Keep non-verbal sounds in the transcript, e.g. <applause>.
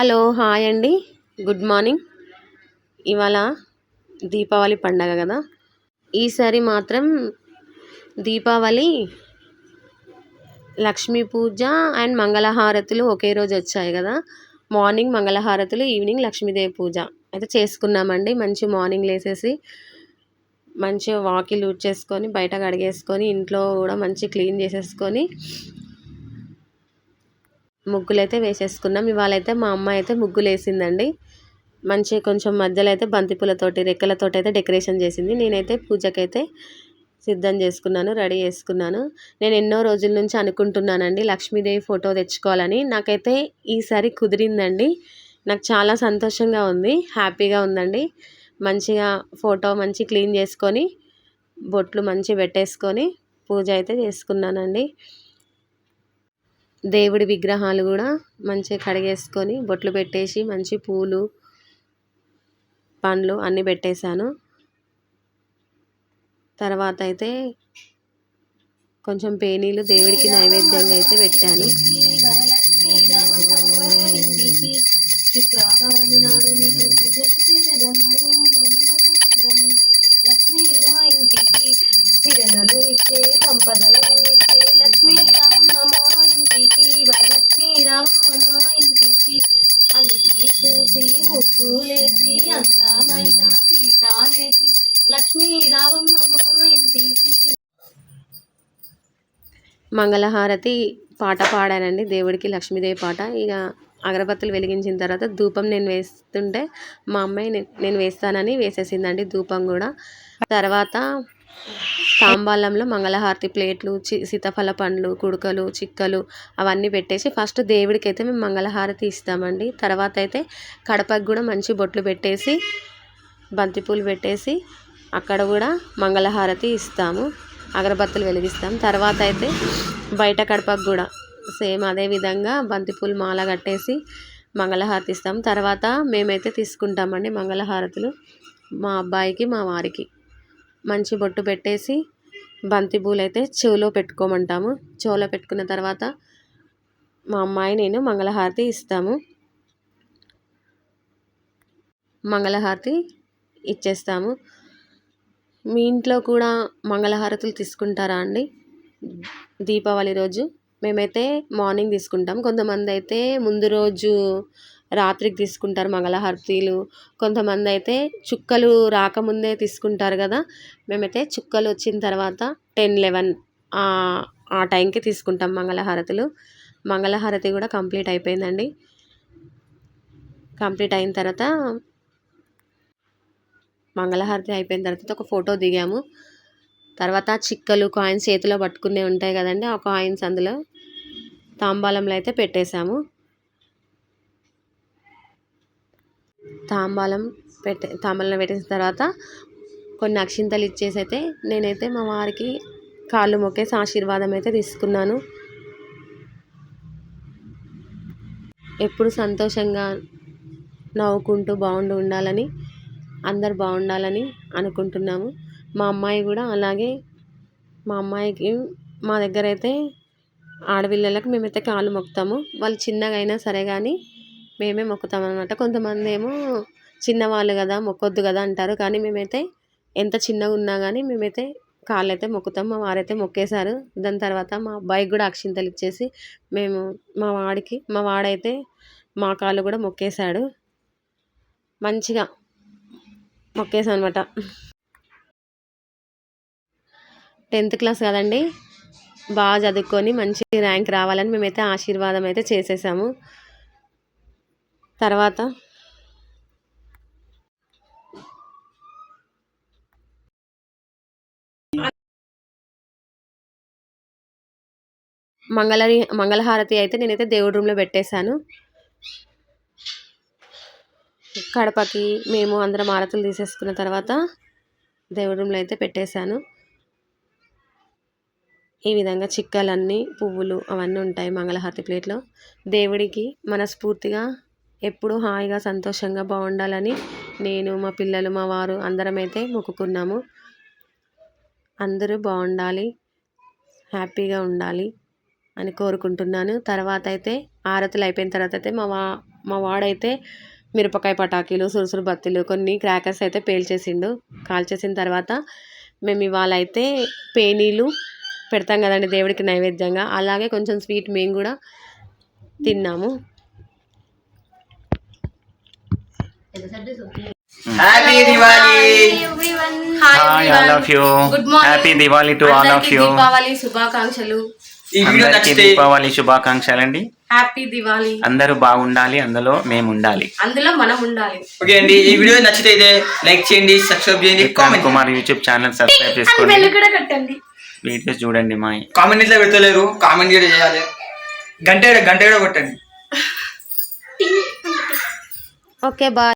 Hello hi అండి. Good morning. ఇవాళ దీపావళి పండగ కదా. ఈసారి మాత్రం దీపావళి లక్ష్మీ పూజ అండ్ మంగళహారతులు ఒకే రోజు వచ్చాయి కదా. మార్నింగ్ మంగళహారతులు ఈవినింగ్ లక్ష్మీదేవి పూజ. అయితే చేసుకున్నామండి. మంచి మార్నింగ్ లేసేసి మంచిగా వాకిలు చేసుకొని బయట కడిగేసుకొని ఇంట్లో కూడా మంచి క్లీన్ చేసేసుకొని ముగ్గులు అయితే వేసేసుకున్నాం. ఇవాళ అయితే మా అమ్మ అయితే ముగ్గులు వేసిందండి మంచిగా కొంచెం మధ్యలో అయితే బంతిపూలతోటి రెక్కలతోటి అయితే డెకరేషన్ చేసింది. నేనైతే పూజకైతే సిద్ధం చేసుకున్నాను రెడీ చేసుకున్నాను. నేను ఎన్నో రోజుల నుంచి అనుకుంటున్నానండి లక్ష్మీదేవి ఫోటో తెచ్చుకోవాలని. నాకైతే ఈసారి కుదిరిందండి. నాకు చాలా సంతోషంగా ఉంది హ్యాపీగా ఉందండి. మంచిగా ఫోటో మంచి క్లీన్ చేసుకొని బొట్లు మంచి పెట్టేసుకొని పూజ అయితే చేసుకున్నానండి. దేవుడి విగ్రహాలు కూడా మంచిగా కడిగేసుకొని బొట్లు పెట్టేసి మంచి పూలు పండ్లు అన్నీ పెట్టేశాను. తర్వాత అయితే కొంచెం పేనీలు దేవుడికి నైవేద్యంగా అయితే పెట్టాను. మంగళహారతి పాట పాడానండి. దేవుడికి లక్ష్మీదేవి పాట. ఇక అగరబత్తులు వెలిగించిన తర్వాత ధూపం నేను వేస్తుంటే మా అమ్మాయి నేను వేస్తానని వేసేసిందండి ధూపం కూడా. తర్వాత తాంబాలంలో మంగళహారతి ప్లేట్లు సీతాఫల పండ్లు కుడుకలు చిక్కలు అవన్నీ పెట్టేసి ఫస్ట్ దేవుడికి అయితే మేము మంగళహారతి ఇస్తామండి. తర్వాత అయితే కడపకు కూడా మంచి బొట్లు పెట్టేసి బంతిపూలు పెట్టేసి అక్కడ కూడా మంగళహారతి ఇస్తాము అగరబత్తులు వెలిగిస్తాం. తర్వాత అయితే బయట కడపకు కూడా సేమ్ అదే విధంగా బంతిపూలు మాల కట్టేసి మంగళహారతి ఇస్తాం. తర్వాత మేమైతే తీసుకుంటామండి మంగళహారతులు మా అబ్బాయికి మా వారికి. మంచి బొట్టు పెట్టేసి బంతి పూలు అయితే చెవులో పెట్టుకోమంటాము. చెవులో పెట్టుకున్న తర్వాత మా అమ్మాయి నేను మంగళహారతి ఇస్తాము. మంగళహారతి ఇచ్చేస్తాము. మీ ఇంట్లో కూడా మంగళహారతులు తీసుకుంటారా అండి? దీపావళి రోజు? మేమైతే మార్నింగ్ తీసుకుంటాం. కొంతమంది అయితే ముందు రోజు రాత్రికి తీసుకుంటారు మంగళహారతిలు. కొంతమంది అయితే చుక్కలు రాకముందే తీసుకుంటారు కదా. మేమైతే చుక్కలు వచ్చిన తర్వాత టెన్ లెవెన్ ఆ టైంకి తీసుకుంటాం మంగళహారతులు. మంగళహారతి కూడా కంప్లీట్ అయిపోయిందండి. కంప్లీట్ అయిన తర్వాత మంగళహారతి అయిపోయిన తర్వాత ఒక ఫోటో దిగాము. తర్వాత చిక్కలు కాయిన్స్ చేతిలో పట్టుకునే ఉంటాయి కదండి ఆ కాయిన్స్ అందులో తాంబాలంలో అయితే పెట్టేశాము. తాంబాలం పెట్టే తాంబాలం పెట్టేసిన తర్వాత కొన్ని అక్షింతలు ఇచ్చేసి అయితే నేనైతే మా వారికి కాళ్ళు మొక్కేసి ఆశీర్వాదం అయితే తీసుకున్నాను. ఎప్పుడు సంతోషంగా నవ్వుకుంటూ బాగుండి ఉండాలని అందరు బాగుండాలని అనుకుంటున్నాము. మా అమ్మాయి కూడా అలాగే మా అమ్మాయికి మా దగ్గర అయితే ఆడపిల్లలకు మేమైతే కాళ్ళు మొక్కుతాము. వాళ్ళు చిన్నగా అయినా సరే కానీ మేమే మొక్కుతాం అనమాట కొంతమంది ఏమో చిన్నవాళ్ళు కదా మొక్కొద్దు కదా అంటారు. కానీ మేమైతే ఎంత చిన్నగా ఉన్నా కానీ మేమైతే కాళ్ళు అయితే మొక్కుతాం. మా వారైతే మొక్కేశారు. దాని తర్వాత మా అబ్బాయికి కూడా అక్షింతలు ఇచ్చేసి మేము మా వాడికి మా వాడైతే మా కాళ్ళు కూడా మొక్కేశాడు. మంచిగా మొక్కేసాం అనమాట టెన్త్ క్లాస్ కదండి. బాగా చదువుకొని మంచి ర్యాంక్ రావాలని మేమైతే ఆశీర్వాదం అయితే చేసేసాము. తర్వాత? మంగళ మంగళహారతి అయితే నేనైతే దేవుడి రూమ్లో పెట్టేశాను. కడపకి మేము అందరం ఆరతులు తీసేసుకున్న తర్వాత దేవుడి రూమ్లో అయితే పెట్టేశాను. ఈ విధంగా చిక్కలన్నీ పువ్వులు అవన్నీ ఉంటాయి మంగళహారతి ప్లేట్లో. దేవుడికి మనస్ఫూర్తిగా ఎప్పుడూ హాయిగా సంతోషంగా బాగుండాలని నేను మా పిల్లలు మా వారు అందరం అయితే మొక్కుకున్నాము. అందరూ బాగుండాలి హ్యాపీగా ఉండాలి అని కోరుకుంటున్నాను. తర్వాత అయితే ఆరతులు అయిపోయిన తర్వాత అయితే మా వా మా వాడైతే మిరపకాయ పటాకీలు సురుసురు బత్తిలు కొన్ని క్రాకర్స్ అయితే పేల్చేసిండు. కాల్చేసిన తర్వాత మేము ఇవాళ అయితే పేనీలు పెడతాం కదండి దేవుడికి నైవేద్యంగా. అలాగే కొంచెం స్వీట్ మేము కూడా తిన్నాము. Happy Diwali happy to all of you Deepavali శుభాకాంక్షలు. ఈ వీడియో నచ్చితే దీపావళి శుభాకాంక్షలు అండి. హ్యాపీ దివాళీ. అందరూ బాగుండాలి అందులో మేము ఉండాలి అందులో మనం ఉండాలి ఓకే అండి ఈ వీడియో నచ్చితే లైక్ చేయండి సబ్స్క్రైబ్ చేయండి comment Kumar YouTube channel subscribe చేసుకోండి. కూడా కట్టండి. వీడియోస్ చూడండి మా కామెంట్ ఇట్లా పెడతలేరు కామెంట్ కూడా చేయాలి. గంట గంట కూడా కొట్టండి. <laughs> Okay bye